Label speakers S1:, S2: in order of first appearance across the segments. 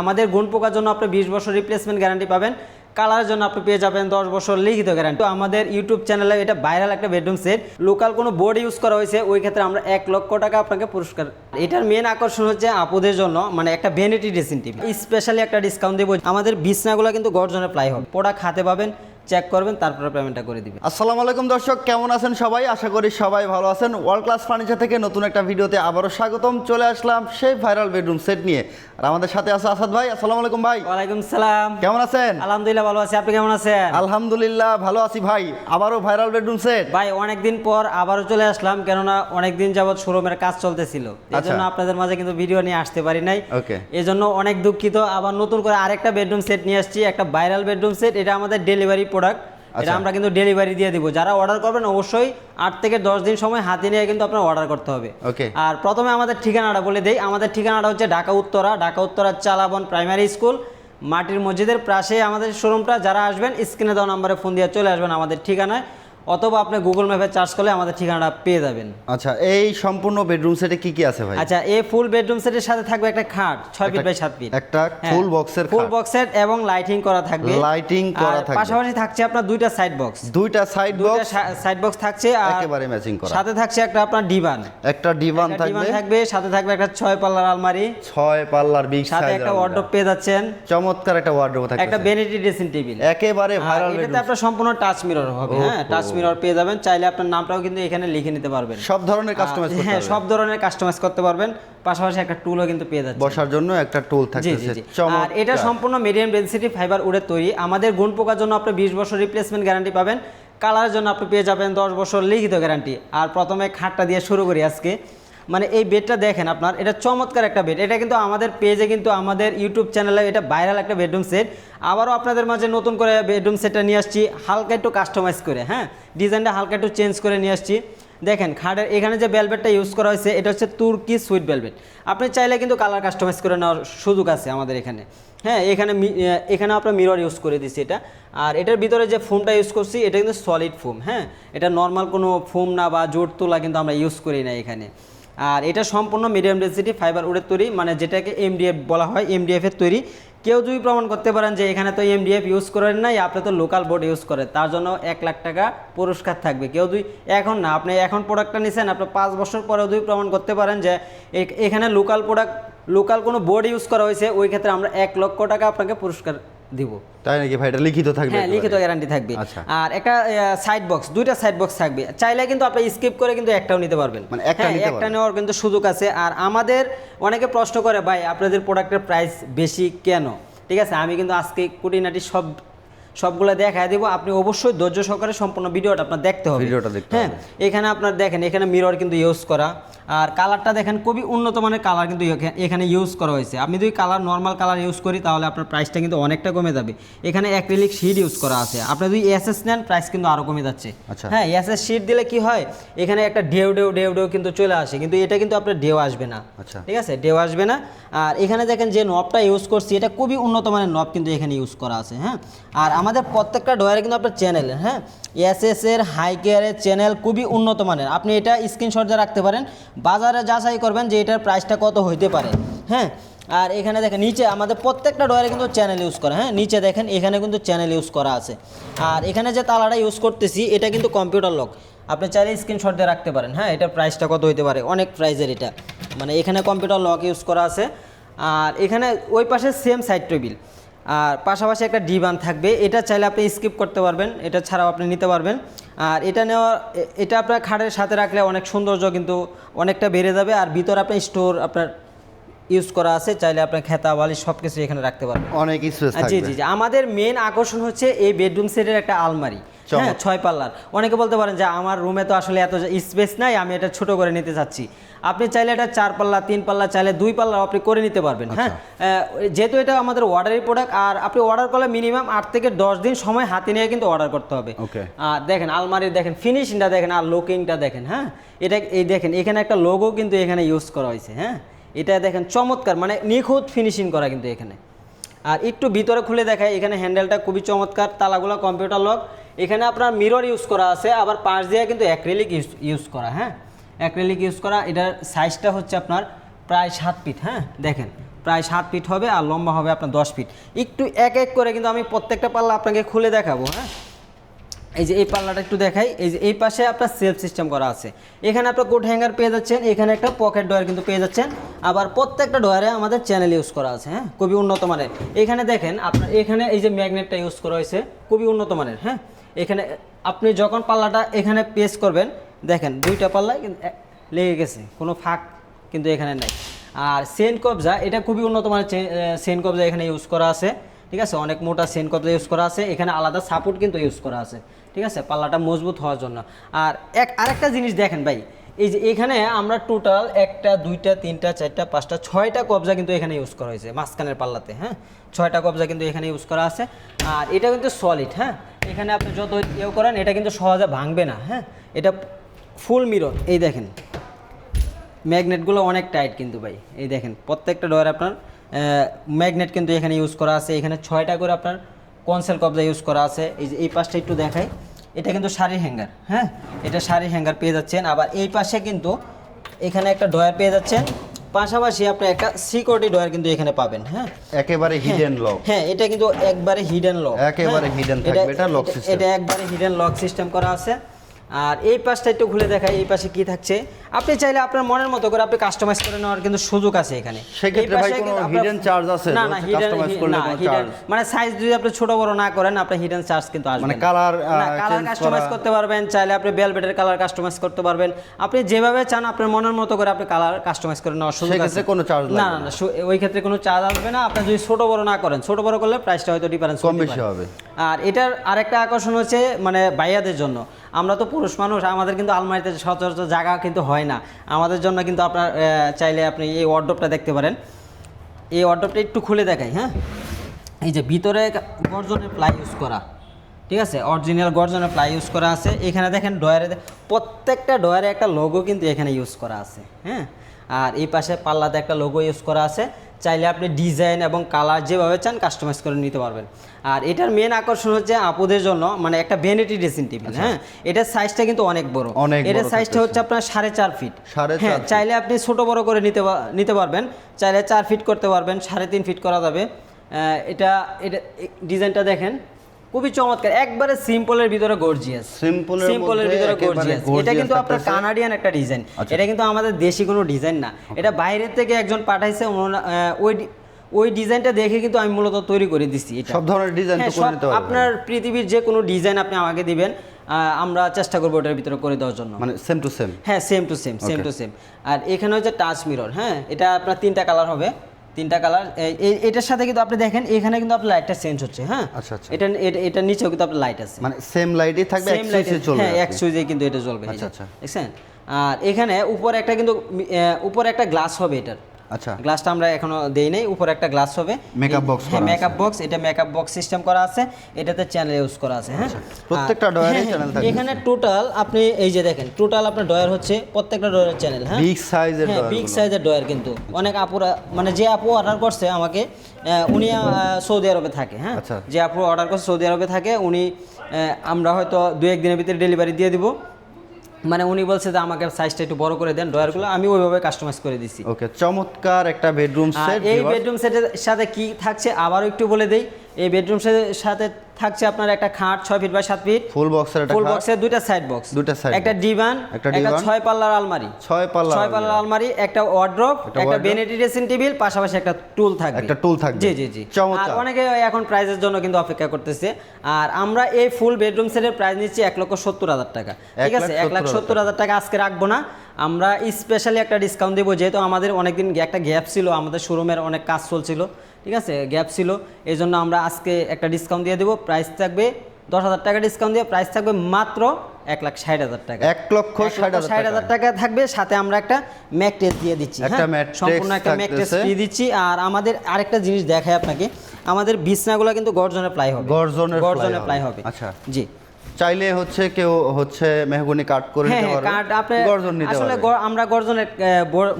S1: আমাদের গুণ পোকার জন্য আপনি বিশ বছর রিপ্লেসমেন্ট গ্যারান্টি পাবেন কালারের জন্য আপনি পেয়ে যাবেন দশ বছর লিখিত গ্যারান্টি তো আমাদের ইউটিউব চ্যানেলে এটা ভাইরাল একটা বেডরুম সেট লোকাল কোনো বোর্ড ইউজ করা হয়েছে, ওই ক্ষেত্রে আমরা এক লক্ষ টাকা আপনাকে পুরস্কার। এটার মেন আকর্ষণ হচ্ছে আপুদের জন্য মানে একটা ভ্যানিটি ড্রেসিং টিভি স্পেশালি একটা ডিসকাউন্ট দেবো। আমাদের বিছনাগুলো কিন্তু গর্জনে প্লাই হবে। প্রোডাক্ট হাতে পাবেন চেক করবেন তারপরে পেমেন্টটা করে দিবেন।
S2: আসসালামু আলাইকুম দর্শক কেমন আছেন সবাই? আশা করি সবাই ভালো আছেন। ওয়ার্ল্ড ক্লাস ফার্নিচার থেকে নতুন একটা ভিডিওতে আবারও স্বাগতম। চলে আসলাম সেই ভাইরাল বেডরুম সেট নিয়ে। আর আমাদের সাথে আছে আসাদ ভাই। আসসালামু আলাইকুম ভাই।
S1: ওয়ালাইকুম সালাম।
S2: কেমন আছেন?
S1: আলহামদুলিল্লাহ ভালো আছি। আপনি কেমন আছেন?
S2: আলহামদুলিল্লাহ ভালো আছি ভাই। আবারও ভাইরাল বেডরুম সেট
S1: ভাই অনেকদিন পর আবারও চলে আসলাম কেননা অনেকদিন যাবত শোরুমের কাজ চলতেছিল। এই
S2: আচ্ছা।
S1: জন্য আপনাদের মাঝে কিন্তু ভিডিও নিয়ে আসতে পারি নাই।
S2: ওকে
S1: এই জন্য অনেক দুঃখিত। আবার নতুন করে আরেকটা বেডরুম সেট নিয়ে আসছি। একটা ভাইরাল বেডরুম সেট এটা আমাদের ডেলিভারি প্রোডাক্ট এটা
S2: আচ্ছা।
S1: আমরা কিন্তু ডেলিভারি দিয়ে দিব। যারা অর্ডার করবেন অবশ্যই আট থেকে দশ দিন সময় হাতে নিয়ে কিন্তু আপনার অর্ডার করতে হবে।
S2: ওকে
S1: আর প্রথমে আমাদের ঠিকানাটা বলে দেই। আমাদের ঠিকানাটা হচ্ছে ঢাকা উত্তরা ঢাকা উত্তরা চালাবন প্রাইমারি স্কুল মাটির মসজিদের পাশে আমাদের শোরুমটা যারা আসবেন স্ক্রিনে দেওয়া নম্বরে ফোন দিয়ে চলে আসবেন আমাদের ঠিকানায়। অথবা আপনি গুগল ম্যাপে চার্জ করলে আমাদের ঠিকানাটা পেয়ে যাবেন।
S2: আচ্ছা এই সম্পূর্ণ বেডরুম সেটে কি কি আছে ভাই?
S1: আচ্ছা এই ফুল বেডরুম সেটের সাথে থাকবে একটা খাট ছয় ফিট বাই সাত ফিট
S2: একটা ফুল বক্সের
S1: ফুল বক্সের এবং লাইটিং করা থাকবে।
S2: লাইটিং করা থাকবে।
S1: পাশাপাশি থাকছে আপনার দুইটা সাইড বক্স
S2: দুইটা সাইড বক্স
S1: সাইড বক্স থাকছে আর
S2: একেবারে ম্যাচিং করা।
S1: সাথে থাকছে একটা আপনার ডিভান
S2: একটা ডিভান
S1: একটা ডিভান
S2: থাকবে।
S1: থাকবে সাথে থাকবে একটা ছয় পাল্লার আলমারি।
S2: ছয় পাল্লার বিগ সাইজ সাথে
S1: একটা ওয়ার্ড্রোব পেয়ে যাচ্ছেন।
S2: চমৎকার একটা ওয়ার্ডরোব
S1: একটা
S2: থাকবে
S1: বেনিটি ড্রেসিং টেবিল
S2: একেবারে ভাইরাল
S1: এটাতে আপনার সম্পূর্ণ টাচ মিরর হবে। হ্যাঁ টাচ মিরর পেয়ে যাবেন চাইলে আপনার নামটাও কিন্তু এখানে লিখে নিতে পারবেন।
S2: সব ধরনের কাস্টমাইজ
S1: হ্যাঁ সব ধরনের কাস্টমাইজ করতে পারবেন পাশাপাশি একটা টুলও কিন্তু পেয়ে যাচ্ছে
S2: বসার জন্য একটা টুল
S1: থাকছে আর এটা সম্পূর্ণ মিডিয়াম ডেন্সিটি ফাইবার উডের তৈরি। আমাদের গুণ পোকার জন্য আপনি বিশ বছর রিপ্লেসমেন্ট গ্যারান্টি পাবেন। কালারের জন্য আপনি পেয়ে যাবেন দশ বছর লিখিত গ্যারান্টি আর প্রথমে খাটটা দিয়ে শুরু করি আজকে। মানে এই বেডটা দেখেন আপনার, এটা চমৎকার একটা বেড। এটা কিন্তু আমাদের পেজে কিন্তু আমাদের ইউটিউব চ্যানেলে এটা ভাইরাল একটা বেডরুম সেট। আবারও আপনাদের মাঝে নতুন করে বেডরুম সেটটা নিয়ে আসছি, হালকা একটু কাস্টমাইজ করে হ্যাঁ? ডিজাইনটা হালকা একটু চেঞ্জ করে নিয়ে আসছি। দেখেন, খাটের এখানে যে বেলভেটটা ইউজ করা হয়েছে, এটা হচ্ছে তুর্কি সুইট বেলভেট আপনি চাইলে কিন্তু কালার কাস্টমাইজ করে নেওয়ার সুযোগ আছে আমাদের এখানে। হ্যাঁ এখানে এখানে আপনার মিরর ইউজ করে দিচ্ছি এটা। আর এটার ভিতরে যে ফোমটা ইউজ করছি, এটা কিন্তু সলিড ফোম হ্যাঁ? এটা নর্মাল কোনো ফোম না বা জোর তোলা কিন্তু আমরা ইউজ করি না এখানে। আর এটা সম্পূর্ণ মিডিয়াম ডেন্সিটি ফাইবার উডের তৈরি মানে যেটাকে এমডিএফ বলা হয় এমডিএফ এর তৈরি। কেউ যদি প্রমাণ করতে পারেন যে এখানে তো এমডিএফ ইউজ করেন নাই, আপনি তো লোকাল বোর্ড ইউজ করেন, তার জন্য এক লাখ টাকা পুরস্কার থাকবে। কেউ দুই এখন না, আপনি এখন প্রোডাক্টটা নিছেন, আপনি পাঁচ বছর পরেও দুই প্রমাণ করতে পারেন যে এখানে লোকাল প্রোডাক্ট লোকাল কোনো বোর্ড ইউজ করা হয়েছে, ওই ক্ষেত্রে আমরা এক লক্ষ টাকা আপনাকে পুরস্কার দিব।
S2: তাই নাকি ভাই? এটা লিখিত থাকবে
S1: হ্যাঁ লিখিত গ্যারান্টি থাকবে।
S2: আচ্ছা।
S1: আর একটা সাইড বক্স দুইটা সাইড বক্স থাকবে। চাইলে কিন্তু আপনি স্কিপ করে কিন্তু একটাও নিতে পারবেন।
S2: মানে একটা
S1: হ্যাঁ,
S2: নিতে
S1: একটা নেওয়ার কিন্তু সুযোগ আছে। আর আমাদের অনেকে প্রশ্ন করে ভাই আপনাদের প্রোডাক্টের প্রাইস বেশি কেন? ঠিক আছে? আমি কিন্তু আজকে কুটিনাটি সব সবগুলো দেখায় দেবো। আপনি অবশ্যই ধৈর্য সহকারে সম্পূর্ণ ভিডিওটা আপনার দেখতে হবে।
S2: ভিডিওটা দেখতে
S1: হ্যাঁ এখানে আপনার দেখেন এখানে মিরর কিন্তু ইউজ করা। আর কালারটা দেখেন খুবই উন্নত মানের কালার কিন্তু এখানে ইউজ করা হয়েছে। আপনি যদি কালার নর্মাল কালার ইউজ করি তাহলে আপনার প্রাইসটা কিন্তু অনেকটা কমে যাবে। এখানে অ্যাক্রিলিক শিট ইউজ করা আছে। আপনি যদি এসএস নেন প্রাইস কিন্তু আরও কমে যাচ্ছে।
S2: আচ্ছা।
S1: হ্যাঁ এসএস শিট দিলে কি হয় এখানে একটা ঢেউ ঢেউ ঢেউ ঢেউ কিন্তু চলে আসে। কিন্তু এটা কিন্তু আপনার ঢেউ আসবে না।
S2: আচ্ছা।
S1: ঠিক আছে? ঢেউ আসবে না। আর এখানে দেখেন যে নবটা ইউজ করছি এটা খুবই উন্নত মানের নব কিন্তু এখানে ইউজ করা আছে। হ্যাঁ? আর আমাদের প্রত্যেকটা ডয়ারে কিন্তু আপনার চ্যানেল হ্যাঁ? এসএস এর হাই কেয়ারের চ্যানেল খুবই উন্নত মানের। আপনি এটা স্ক্রিনশট দিয়ে রাখতে পারেন। বাজারে যাচাই করবেন যে এটার প্রাইসটা কত হইতে পারে হ্যাঁ? আর এখানে দেখেন, নিচে আমাদের প্রত্যেকটা ডয়ারে কিন্তু চ্যানেল ইউজ করা হ্যাঁ? নিচে দেখেন, এখানে কিন্তু চ্যানেল ইউজ করা আছে। আর এখানে যে তালাটা ইউজ করতেছি, এটা কিন্তু কম্পিউটার লক আপনি চাইলে স্ক্রিনশট দিয়ে রাখতে পারেন হ্যাঁ? এটার প্রাইসটা কত হইতে পারে? অনেক প্রাইজের এটা। মানে এখানে কম্পিউটার লক ইউজ করা আছে। আর এখানে ওই পাশে সেম সাইড টেবিল আর পাশাপাশি একটা ডিবান থাকবে। এটা চাইলে আপনি স্কিপ করতে পারবেন, এটা ছাড়াও আপনি নিতে পারবেন। আর এটা নেওয়া এটা আপনার খাটের সাথে রাখলে অনেক সৌন্দর্য কিন্তু অনেকটা বেড়ে যাবে। আর ভিতরে আপনার স্টোর আপনার ইউজ করা আছে চাইলে আপনার খেতা বালি সব কিছু এখানে রাখতে পারবেন।
S2: অনেক
S1: জি জি জি। আমাদের মেন আকর্ষণ হচ্ছে এই বেডরুম সেটের একটা আলমারি। হ্যাঁ ছয় পাল্লার। অনেকে বলতে পারেন যে আমার রুমে তো আসলে এত স্পেস নাই আমি এটা ছোট করে নিতে চাচ্ছি। আপনি চাইলে এটা চার পাল্লা তিন পাল্লা চাইলে দুই পাল্লা আপনি করে নিতে পারবেন। হ্যাঁ
S2: আচ্ছা।
S1: যেহেতু এটা আমাদের অর্ডারি প্রোডাক্ট আর আপনি অর্ডার করলে মিনিমাম আট থেকে দশ দিন সময় হাতে নিয়ে কিন্তু অর্ডার করতে হবে. আর দেখেন আলমারির দেখেন ফিনিশিংটা দেখেন আর লুকিংটা দেখেন হ্যাঁ। এটা এই দেখেন এখানে একটা লোগো কিন্তু এখানে ইউজ করা হয়েছে হ্যাঁ। এটা দেখেন চমৎকার মানে নিখুঁত ফিনিশিং করা কিন্তু এখানে। আর একটু ভিতরে খুলে দেখায় এখানে হ্যান্ডেলটা খুবই চমৎকার, তালাগুলো কম্পিউটার লক এখানে আপনার মিরর ইউজ করা আছে, আবার পাশ দিয়ে কিন্তু অ্যাক্রিলিক ইউজ ইউজ করা হ্যাঁ? অ্যাক্রিলিক ইউজ করা, এটার সাইজটা হচ্ছে আপনার প্রায় সাত ফিট হ্যাঁ? দেখেন, প্রায় সাত ফিট হবে আর লম্বা হবে আপনার দশ ফিট একটু এক এক করে কিন্তু আমি প্রত্যেকটা পাল্লা আপনাকে খুলে দেখাবো হ্যাঁ? এই যে এই পাল্লাটা একটু দেখাই। এই যে এই পাশে আপনার সেলফ সিস্টেম করা আছে। এখানে আপনার কোট হ্যাঙ্গার পেয়ে যাচ্ছেন, এখানে একটা পকেট ডয়ার কিন্তু পেয়ে যাচ্ছেন। আবার প্রত্যেকটা ডয়ারে আমাদের চ্যানেল ইউজ করা আছে হ্যাঁ? খুবই উন্নত মানের। এখানে দেখেন, আপনার এখানে এই যে ম্যাগনেটটা ইউজ করা হয়েছে, খুবই উন্নত মানের হ্যাঁ? এখানে আপনি যখন পাল্লাটা এখানে পেস করবেন, দেখেন দুইটা পাল্লা কিন্তু লেগে গেছে, কোনো ফাঁক কিন্তু এখানে নাই। আর সেন কবজা, এটা খুবই উন্নত মানের সেন কবজা এখানে ইউজ করা আছে, ঠিক আছে? অনেক মোটা সেন কবজা ইউজ করা আছে, এখানে আলাদা সাপোর্ট কিন্তু ইউজ করা আছে। ঠিক আছে? পাল্লাটা মজবুত হওয়ার জন্য। আর এক, আরেকটা জিনিস দেখেন ভাই, এই যে এখানে আমরা টোটাল একটা, দুইটা, তিনটা, চারটা, পাঁচটা, ছয়টা কবজা কিন্তু এখানে ইউজ করা হয়েছে, মাঝখানের পাল্লাতে হ্যাঁ? ছয়টা কবজা কিন্তু এখানে ইউজ করা আছে। আর এটা কিন্তু সলিড হ্যাঁ? এখানে আপনি যত ইয়ে করেন, এটা কিন্তু সহজে ভাঙবে না হ্যাঁ? এটা ফুল মিরর এই দেখেন। ম্যাগনেটগুলো অনেক টাইট কিন্তু ভাই, এই দেখেন। প্রত্যেকটা ডয়ার আপনার ম্যাগনেট কিন্তু এখানে ইউজ করা আছে। এখানে ছয়টা করে আপনার কনসেল কবজা ইউজ করা আছে? এই যে এই পাশটা একটু দেখাই। এটা কিন্তু শাড়ি হ্যাঙ্গার হ্যাঁ? এটা শাড়ি হ্যাঙ্গার পেয়ে যাচ্ছেন। আবার এই পাশে কিন্তু এখানে একটা ডয়ার পেয়ে যাচ্ছেন। পাশাপাশি আপনি একটা সিকিউরিটি ডয়ার কিন্তু এখানে পাবেন হ্যাঁ?
S2: একেবারে হিডেন লক
S1: হ্যাঁ এটা কিন্তু একবারে হিডেন লক
S2: একেবারে হিডেন থাকবে, এটা লক সিস্টেম
S1: এটা একবারে হিডেন লক সিস্টেম করা আছে। আর এই পাশটা একটু খুলে দেখাই এই পাশে কি থাকছে? আপনি চাইলে আপনার মনের মতো করে আপনি কাস্টমাইজ করে নেওয়ার কিন্তু সুযোগ আছে এখানে।
S2: আছে?
S1: না না? মানে সাইজ যদি আপনি ছোট বড় না করেন আপনার হিডেন চার্জ কিন্তু আসবে
S2: মানে
S1: কালার কাস্টমাইজ করতে পারবেন চাইলে আপনি বেলভেটের কালার কাস্টমাইজ করতে পারবেন। আপনি যেভাবে চান আপনার মনের মতো করে আপনি কালার কাস্টমাইজ করে নেওয়ার সুযোগ আছে।
S2: কোনো
S1: না না না ওই ক্ষেত্রে কোনো চার্জ আসবে না। আপনি যদি ছোট বড় না করেন ছোট বড় করলে প্রাইসটা হয়তো ডিফারেন্স
S2: কম বেশি হবে।
S1: আর এটার আরেকটা আকর্ষণ হচ্ছে মানে ভাইয়াদের জন্য। আমরা তো পুরুষ মানুষ, আমাদের কিন্তু আলমারিতে সচরাচর জায়গা কিন্তু হয় না। আমাদের জন্য কিন্তু আপনার চাইলে আপনি এই ওয়ার্ডরোবটা দেখতে পারেন। এই ওয়ার্ডরোবটা একটু খুলে দেখাই হ্যাঁ? এই যে ভিতরে গর্জনের প্লাই ইউজ করা, ঠিক আছে? অরিজিনাল গর্জনের প্লাই ইউজ করা আছে। এখানে দেখেন ডয়ারে প্রত্যেকটা ডয়ারে একটা লোগো কিন্তু এখানে ইউজ করা আছে হ্যাঁ? আর এই পাশে পাল্লাতে একটা লোগো ইউজ করা আছে। চাইলে আপনি ডিজাইন এবং কালার যেভাবে চান কাস্টমাইজ করে নিতে পারবেন। আর এটার মেন আকর্ষণ হচ্ছে আপুদের জন্য মানে একটা ভ্যানিটি ড্রেসিং টেবিল হ্যাঁ? এটার সাইজটা কিন্তু অনেক বড়।
S2: অনেক
S1: এটার সাইজটা হচ্ছে আপনার সাড়ে চার ফিট
S2: সাড়ে
S1: হ্যাঁ চাইলে আপনি ছোট বড় করে নিতে নিতে পারবেন। চাইলে চার ফিট করতে পারবেন সাড়ে তিন ফিট করা যাবে। এটা এটা ডিজাইনটা দেখেন। খুবই চমৎকার একবারে সিম্পলের ভিতরে গর্জিয়াস
S2: এর
S1: সিম্পলের ভিতরে গর্জিয়াস এটা কিন্তু আপনার কানাডিয়ান একটা ডিজাইন
S2: আচ্ছা।
S1: এটা কিন্তু আমাদের দেশি কোনো ডিজাইন না। এটা বাইরের থেকে একজন পাঠাইছে ওই ওই ডিজাইনটা দেখে কিন্তু আমি মূলত তৈরি করে দিচ্ছি এটা।
S2: সব ধরনের ডিজাইন তো
S1: হ্যাঁ,
S2: করে নিতে
S1: আপনার পৃথিবীর যে কোনো ডিজাইন আপনি আমাকে দিবেন আমরা চেষ্টা করব ওটার ভিতরে করে দেওয়ার জন্য।
S2: মানে সেম টু সেম
S1: হ্যাঁ same to same same to same আর এখানে হচ্ছে টাচ মিরর হ্যাঁ এটা আপনার তিনটা কালার হবে। তিনটা কালার এটার সাথে কিন্তু আপনি দেখেন এখানে কিন্তু আপনার লাইটটা চেঞ্জ হচ্ছে হ্যাঁ?
S2: আচ্ছা, আচ্ছা।
S1: এটা এটা এটার নিচেও কিন্তু আপনার লাইট আছে।
S2: মানে সেম লাইটই থাকবে
S1: সেম লাইটে
S2: চলবে
S1: হ্যাঁ এক
S2: সুইজে
S1: সুইচে কিন্তু এটা জ্বলবে
S2: আচ্ছা, আচ্ছা।
S1: দেখছেন? আর এখানে উপরে একটা কিন্তু উপরে একটা গ্লাস হবে এটার।
S2: আচ্ছা।
S1: গ্লাসটা আমরা এখনও দেই নাই উপরে একটা গ্লাস হবে। এই-
S2: box
S1: হ্যাঁ মেকআপ বক্স এটা মেকআপ বক্স সিস্টেম করা আছে এটাতে চ্যানেল ইউজ করা আছে হ্যাঁ।
S2: প্রত্যেকটা
S1: আর-
S2: ডয়ারে channel
S1: হ্যাঁ, এখানে টোটাল আপনি এই যে দেখেন টোটাল আপনার ডয়ার হচ্ছে প্রত্যেকটা ডয়ারের চ্যানেল হ্যাঁ।
S2: এর
S1: হ্যাঁ
S2: ডয়ারগুলো।
S1: বিগ সাইজের ডয়ার কিন্তু। অনেক আপুরা মানে যে আপু অর্ডার করছে আমাকে উনি সৌদি আরবে থাকে হ্যাঁ।
S2: আচ্ছা।
S1: যে আপু অর্ডার করছে সৌদি আরবে থাকে উনি আমরা হয়তো দু একদিনের ভিতরে ডেলিভারি দিয়ে দিব। মানে উনি বলছে যে আমাকে সাইজটা একটু বড় করে দেন ড্রয়ারগুলো আমি ওইভাবে কাস্টমাইজ করে দিছি।
S2: ওকে চমৎকার একটা বেডরুম সেট
S1: এই বেডরুম সেটের সাথে কি থাকছে আবারও একটু বলে দেই। এই বেডরুম সেটের সাথে থাকছে আপনার একটা খাট ছয় ফিট বাই সাত ফিট
S2: ফুল বক্সের একটা
S1: ফুল বক্সের দুইটা সাইড বক্স
S2: দুইটা side
S1: একটা ডিভান
S2: একটা
S1: ছয় পাল্লার আলমারি।
S2: ছয় পাল্লা
S1: ছয় পাল্লার আলমারি। একটা ওয়ার্ড্রপ
S2: একটা।
S1: বেনেটি ড্রেসিং টেবিল পাশাপাশি একটা টুল থাকবে।
S2: একটা tool থাকবে।
S1: জি জি জি। আর অনেকে এখন প্রাইজের জন্য কিন্তু অপেক্ষা করতেছে। আর আমরা এই ফুল বেডরুম সেটের প্রাইস নিচ্ছি এক লক্ষ সত্তর হাজার টাকা। ঠিক আছে? এক লাখ
S2: সত্তর
S1: হাজার টাকা আজকে রাখব না। আমরা স্পেশালি একটা ডিসকাউন্ট দেবো যেহেতু আমাদের অনেকদিন একটা গ্যাপ ছিল আমাদের শোরুমের অনেক কাজ চলছিল। ঠিক আছে? গ্যাপ ছিল। এই জন্য আমরা আজকে একটা ডিসকাউন্ট দিয়ে দেবো। প্রাইস থাকবে দশ হাজার টাকা ডিসকাউন্ট দিয়ে প্রাইস থাকবে মাত্র এক লাখ ষাট হাজার টাকা।
S2: এক লক্ষ ষাট হাজার টাকা।
S1: থাকবে সাথে আমরা একটা ম্যাকটেস দিয়ে দিচ্ছি হ্যাঁ? সম্পূর্ণ একটা ম্যাক টেস্ট দিয়ে দিচ্ছি। আর আমাদের আরেকটা জিনিস দেখায় আপনাকে আমাদের বিছনাগুলো কিন্তু গর্জনে প্লাই হবে। গর্জনে
S2: গর্জনে।
S1: প্লাই হবে।
S2: আচ্ছা।
S1: জি।
S2: চাইলে হচ্ছে কেউ হচ্ছে মেহগনি কাট করে
S1: হ্যাঁ
S2: নিতে
S1: হ্যাঁ
S2: পারবে
S1: কাঠ আপনি
S2: গর্জন নিতে
S1: আসলে আমরা গর্জনের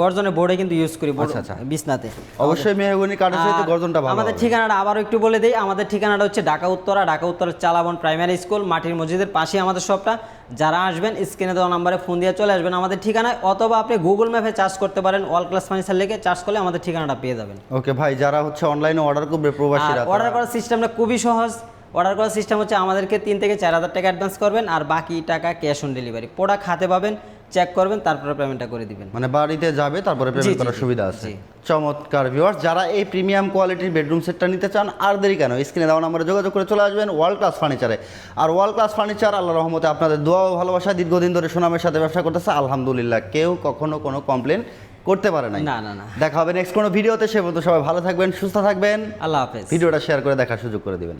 S1: গর্জনের বোর্ডে কিন্তু ইউজ করি
S2: আচ্ছা, আচ্ছা।
S1: বিছনাতে।
S2: অবশ্যই মেহগনি কাঠের সাথে গর্জনটা ভালো
S1: আমাদের ঠিকানাটা আবারও একটু বলে দিই। আমাদের ঠিকানাটা হচ্ছে ঢাকা উত্তরা। ঢাকা উত্তরা চালাবন প্রাইমারি স্কুল মাটির মসজিদের পাশে আমাদের শপটা। যারা আসবেন স্ক্রিনে দেওয়া নাম্বারে ফোন দিয়ে চলে আসবেন আমাদের ঠিকানায় অথবা আপনি গুগল ম্যাপে চার্জ করতে পারেন অল ক্লাস ফার্নিচার লেগে চার্জ করলে আমাদের ঠিকানাটা পেয়ে যাবেন।
S2: ওকে ভাই যারা হচ্ছে অনলাইনে অর্ডার করবে প্রবাসীরা
S1: অর্ডার করার সিস্টেমটা খুবই সহজ। অর্ডার করার সিস্টেম হচ্ছে আমাদেরকে তিন থেকে চার হাজার টাকা অ্যাডভান্স করবেন আর বাকি টাকা ক্যাশ অন ডেলিভারি প্রোডাক্ট হাতে পাবেন চেক করবেন তারপরে পেমেন্টটা করে দিবেন।
S2: মানে বাড়িতে যাবে তারপরে পেমেন্ট করার সুবিধা আছে। চমৎকার ভিউয়ার্স যারা এই প্রিমিয়াম কোয়ালিটির বেডরুম সেটটা নিতে চান আর দেরি কেন? স্ক্রিনে দেওয়া নাম্বারে যোগাযোগ করে চলে আসবেন ওয়ার্ল্ড ক্লাস ফার্নিচারে আর ওয়ার্ল্ড ক্লাস ফার্নিচার আল্লাহ রহমতে আপনাদের দোয়া ও ভালোবাসা দীর্ঘদিন ধরে সুনামের সাথে ব্যবসা করতেছে আলহামদুলিল্লাহ কেউ কখনো কোনো কমপ্লেন করতে পারে নাই।
S1: না না না।
S2: দেখা হবে নেক্সট কোনো ভিডিওতে সে পর্যন্ত সবাই ভালো থাকবেন সুস্থ থাকবেন।
S1: আল্লাহ হাফেজ।
S2: ভিডিওটা শেয়ার করে দেখার সুযোগ করে দিবেন।